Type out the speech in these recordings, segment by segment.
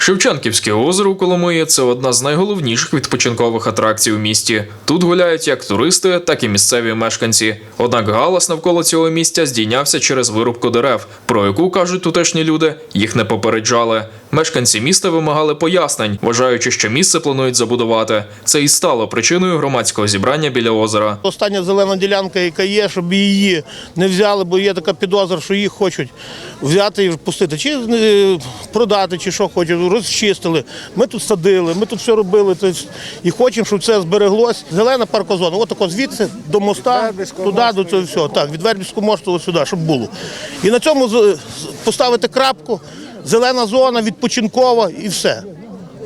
Шевченківське озеро у Коломиї це одна з найголовніших відпочинкових атракцій у місті. Тут гуляють як туристи, так і місцеві мешканці. Однак галас навколо цього місця здійнявся через вирубку дерев, про яку кажуть тутешні люди, їх не попереджали. Мешканці міста вимагали пояснень, вважаючи, що місце планують забудувати. Це і стало причиною громадського зібрання біля озера. Остання зелена ділянка, яка є, щоб її не взяли, бо є така підозра, що їх хочуть взяти і пустити, чи е, продати, чи що хочуть, розчистили. Ми тут садили, ми тут все робили. І хочемо, щоб це збереглось. Зелена паркозона, от тако звідси до моста, туди, до цього всього. Так, від Вербівського мосту сюди, щоб було. І на цьому поставити крапку, зелена зона, відпочинкова і все.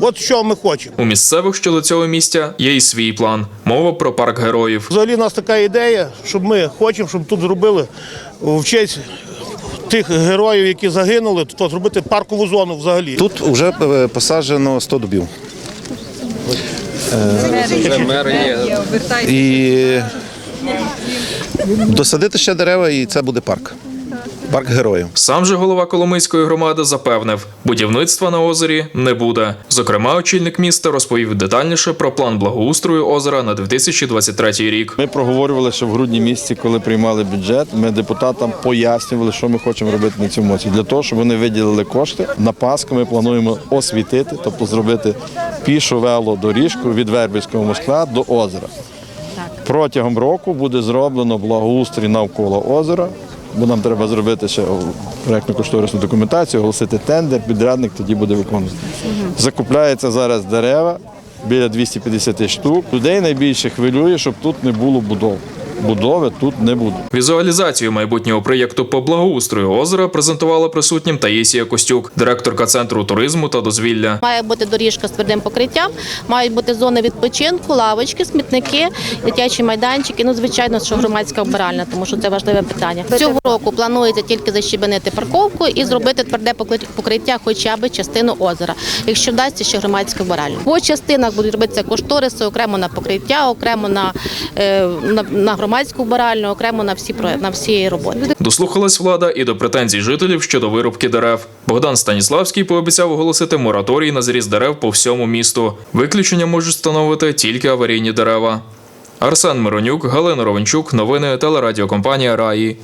От що ми хочемо. У місцевих щодо цього місця є і свій план. Мова про парк героїв. Взагалі у нас така ідея, щоб ми хочемо, щоб тут зробили в честь тих героїв, які загинули, то зробити паркову зону взагалі. Тут вже е, посаджено 100 дубів. І досадити ще дерева, і це буде парк. Парк героїв. Сам же голова Коломийської громади запевнив, будівництва на озері не буде. Зокрема, очільник міста розповів детальніше про план благоустрою озера на 2023 рік. Ми проговорювали, що в грудні місяці, коли приймали бюджет, ми депутатам пояснювали, що ми хочемо робити на цьому році. Для того, щоб вони виділили кошти. На Пасху ми плануємо освітити, тобто зробити пішу вело доріжку від Вербівського москва до озера. Протягом року буде зроблено благоустрій навколо озера. Бо нам треба зробити ще проєктно кошторисну документацію, оголосити тендер, підрядник тоді буде виконувати. Закупляється зараз дерева біля 250 штук. Людей найбільше хвилює, щоб тут не було будов. Будови тут не буде. Візуалізацію майбутнього проєкту по благоустрою озера презентувала присутнім Таїсія Костюк, директорка центру туризму та дозвілля. Має бути доріжка з твердим покриттям, мають бути зони відпочинку, лавочки, смітники, дитячі майданчики. Ну, звичайно, що громадська обиральна, тому що це важливе питання. Цього року планується тільки защебенити парковку і зробити тверде покриття хоча б частину озера. Якщо вдасться, ще громадська обиральна. По частинах будуть робитися кошториси окремо на покриття, окремо на, е, на, на громадську вбиральню, окремо на всі на всі роботи. Дослухалась влада і до претензій жителів щодо вирубки дерев. Богдан Станіславський пообіцяв оголосити мораторій на зріз дерев по всьому місту. Виключення можуть становити тільки аварійні дерева. Арсен Миронюк, Галина Ровенчук, новини телерадіокомпанія Раї.